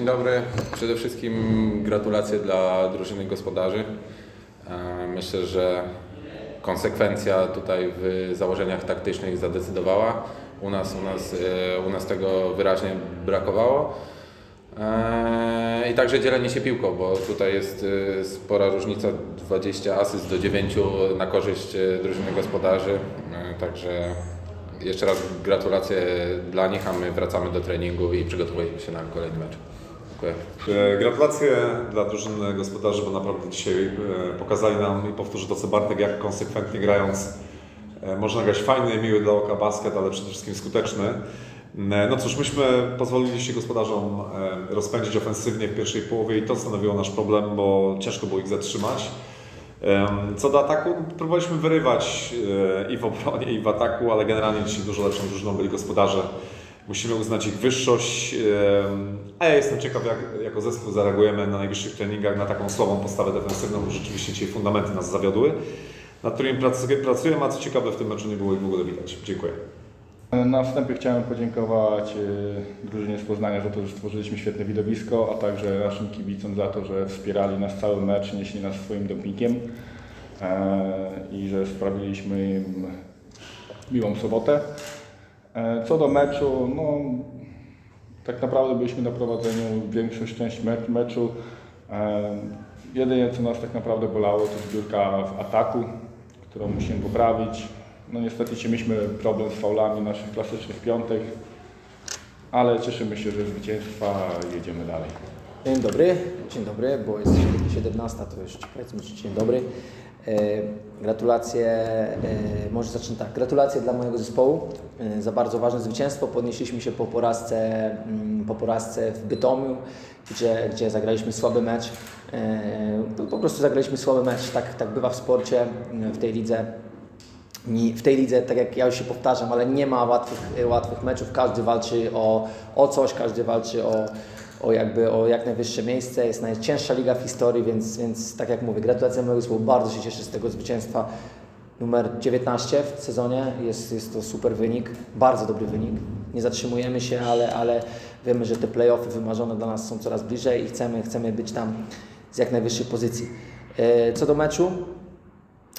Dzień dobry. Przede wszystkim gratulacje dla drużyny gospodarzy. E, Myślę, że konsekwencja tutaj w założeniach taktycznych zadecydowała. U nas, u nas, e, u nas tego wyraźnie brakowało. E, I także dzielenie się piłką, bo tutaj jest spora różnica 20 asyst do 9 na korzyść drużyny gospodarzy. Także jeszcze raz gratulacje dla nich, a my wracamy do treningu i przygotowujemy się na kolejny mecz. E, Gratulacje dla drużyny gospodarzy, bo naprawdę dzisiaj e, pokazali nam i powtórzę to co Bartek, jak konsekwentnie grając e, można grać fajny, miły dla oka basket, ale przede wszystkim skuteczny. No cóż, myśmy pozwolili się gospodarzom rozpędzić ofensywnie w pierwszej połowie i to stanowiło nasz problem, bo ciężko było ich zatrzymać. Co do ataku, próbowaliśmy wyrywać i w obronie, i w ataku, ale generalnie dzisiaj dużo lepszą drużyną byli gospodarze. Musimy uznać ich wyższość, a ja jestem ciekaw, jak jako zespół zareagujemy na najbliższych treningach na taką słabą postawę defensywną, bo rzeczywiście dzisiaj fundamenty nas zawiodły, nad którymi prac- pracujemy, a co ciekawe w tym meczu nie było ich w ogóle widać. Dziękuję. Na wstępie chciałem podziękować e, drużynie z Poznania za to, że stworzyliśmy świetne widowisko, a także naszym kibicom za to, że wspierali nas cały mecz, nieśli nas swoim dopingiem e, i że sprawiliśmy im miłą sobotę. E, Co do meczu, no tak naprawdę byliśmy na prowadzeniu większość część me- meczu. E, Jedynie co nas tak naprawdę bolało to zbiórka w ataku, którą musimy poprawić. No niestety mieliśmy problem z faulami naszych klasycznych piątek, ale cieszymy się, że zwycięstwa i jedziemy dalej. Dzień dobry, dzień dobry, bo jest 17, to już powiedzmy że dzień dobry. E, Gratulacje, e, może zacznę tak, gratulacje dla mojego zespołu e, za bardzo ważne zwycięstwo. Podnieśliśmy się po porażce, mm, po porażce w Bytomiu, gdzie, gdzie zagraliśmy słaby mecz. No, Po prostu zagraliśmy słaby mecz, tak, tak bywa w sporcie, w tej lidze. W tej lidze, tak jak ja już się powtarzam, ale nie ma łatwych, łatwych meczów. Każdy walczy o, o coś, każdy walczy o, o, jakby, o jak najwyższe miejsce. Jest najcięższa liga w historii, więc, więc tak jak mówię, gratulacje zespołu. Bardzo się cieszę z tego zwycięstwa. Numer 19 w sezonie jest, jest to super wynik, bardzo dobry wynik. Nie zatrzymujemy się, ale, ale wiemy, że te playoffy wymarzone dla nas są coraz bliżej i chcemy, chcemy być tam z jak najwyższej pozycji. E, Co do meczu,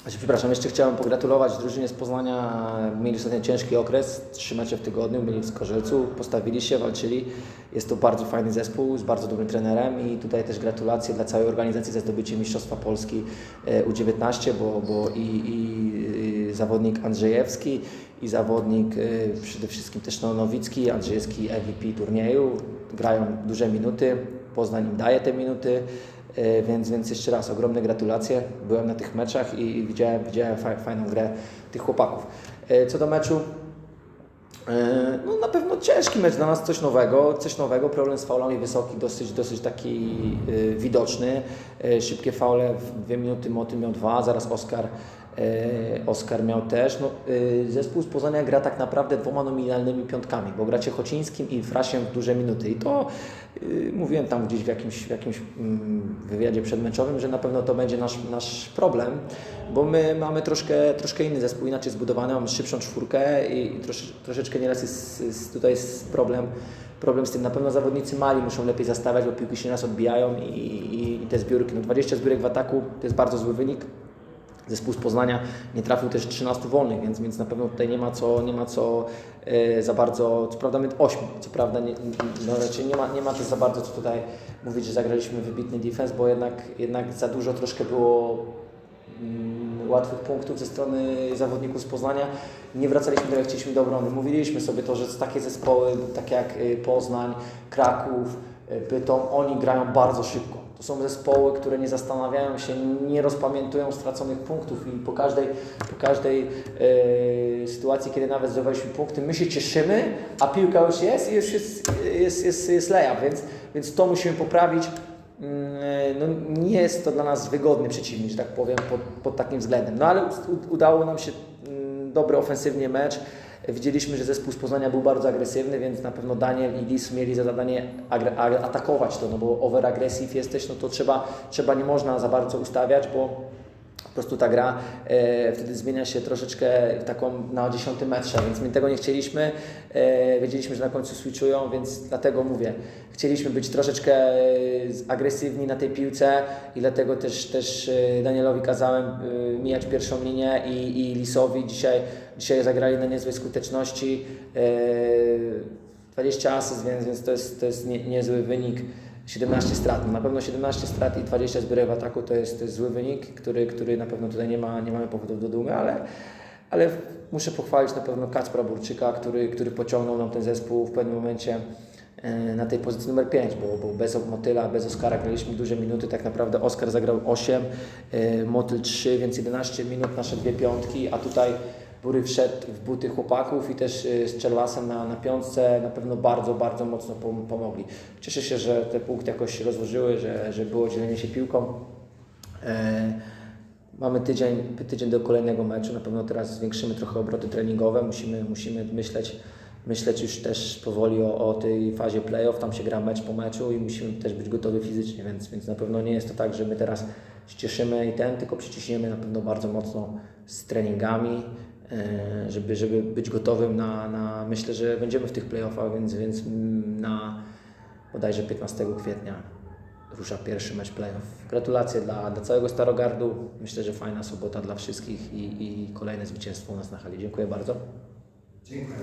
Przepraszam, jeszcze chciałem pogratulować drużynie z Poznania. Mieli ostatnio ciężki okres, trzy mecze w tygodniu, byli w Skorzelcu, postawili się, walczyli. Jest to bardzo fajny zespół z bardzo dobrym trenerem i tutaj też gratulacje dla całej organizacji za zdobycie Mistrzostwa Polski e, U19, bo, bo i, i, zawodnik Andrzejewski i zawodnik e, przede wszystkim też no, Nowicki, Andrzejewski MVP turnieju grają duże minuty, Poznań im daje te minuty. E, Więc, więc jeszcze raz ogromne gratulacje. Byłem na tych meczach i, widziałem, widziałem fa, fajną grę tych chłopaków. E, Co do meczu, e, no na pewno ciężki mecz dla nas, coś nowego, coś nowego, problem z faulami wysoki, dosyć, dosyć taki widoczny. Szybkie faule, dwie minuty Moty miał dwa, zaraz Oskar, e, Oskar miał też. No, e, zespół z Poznania gra tak naprawdę dwoma nominalnymi piątkami, bo gracie Chocińskim i Frasiem w duże minuty i to Yy, Mówiłem tam gdzieś w jakimś, w jakimś mm, wywiadzie przedmeczowym, że na pewno to będzie nasz, nasz problem, bo my mamy troszkę, troszkę inny zespół, inaczej zbudowany, mamy szybszą czwórkę i, i trosze, troszeczkę nieraz jest, jest tutaj jest problem, problem z tym. Na pewno zawodnicy mali muszą lepiej zastawiać, bo piłki się nas odbijają i, i, i te zbiórki, no 20 zbiórek w ataku to jest bardzo zły wynik. Zespół z Poznania nie trafił też 13 wolnych, więc, więc na pewno tutaj nie ma co, nie ma co e, za bardzo, co prawda my 8, co prawda nie, no raczej nie ma, nie ma też za bardzo co tutaj mówić, że zagraliśmy wybitny defense, bo jednak, jednak za dużo troszkę było mm, łatwych punktów ze strony zawodników z Poznania. Nie wracaliśmy tak jak chcieliśmy do obrony. Mówiliśmy sobie to, że takie zespoły, takie jak y, Poznań, Kraków, y, Bytom, oni grają bardzo szybko. To są zespoły, które nie zastanawiają się, nie rozpamiętują straconych punktów i po każdej, po każdej e, sytuacji, kiedy nawet zdobywaliśmy punkty, my się cieszymy, a piłka już jest i już jest, jest, jest, jest layup, więc, więc to musimy poprawić. Mm, No, nie jest to dla nas wygodny przeciwnik, że tak powiem, pod, pod takim względem. No ale udało nam się mm, dobry ofensywnie mecz. Widzieliśmy, że zespół z Poznania był bardzo agresywny, więc na pewno Daniel i Lis mieli za zadanie atakować to, no bo overaggressive jesteś, no to trzeba, trzeba nie można za bardzo ustawiać, bo po prostu ta gra e, wtedy zmienia się troszeczkę taką na 10 metrze, więc my tego nie chcieliśmy. E, wiedzieliśmy, że na końcu switchują, więc dlatego mówię, chcieliśmy być troszeczkę e, agresywni na tej piłce i dlatego też, też e, Danielowi kazałem e, mijać pierwszą linię i, i Lisowi dzisiaj, dzisiaj zagrali na niezłej skuteczności. E, 20 asyst, więc, więc to jest, to jest nie, niezły wynik. 17 strat. Na pewno 17 strat i 20 zbiorów w ataku to jest, to jest zły wynik, który, który na pewno tutaj nie, ma, nie mamy powodów do dumy, ale, ale muszę pochwalić na pewno Kacpra Burczyka, który, który pociągnął nam ten zespół w pewnym momencie e, na tej pozycji numer 5, bo, bo bez Motyla, bez Oskara graliśmy duże minuty, tak naprawdę Oskar zagrał 8, e, Motyl 3, więc 11 minut, nasze dwie piątki, a tutaj Bury wszedł w buty chłopaków i też y, z Czerwasem na, na piątce na pewno bardzo, bardzo mocno pom- pomogli. Cieszę się, że te punkty jakoś rozłożyły, że, że było dzielenie się piłką. E, mamy tydzień, tydzień do kolejnego meczu, na pewno teraz zwiększymy trochę obroty treningowe, musimy, musimy myśleć, myśleć już też powoli o, o tej fazie playoff, tam się gra mecz po meczu i musimy też być gotowi fizycznie, więc, więc na pewno nie jest to tak, że my teraz się cieszymy i ten, tylko przyciśniemy na pewno bardzo mocno z treningami, żeby, żeby być gotowym na, na myślę, że będziemy w tych playoffach, więc, więc na bodajże 15 kwietnia rusza pierwszy mecz playoff. Gratulacje dla, dla całego Starogardu. Myślę, że fajna sobota dla wszystkich i, i kolejne zwycięstwo u nas na hali. Dziękuję bardzo. Dziękuję.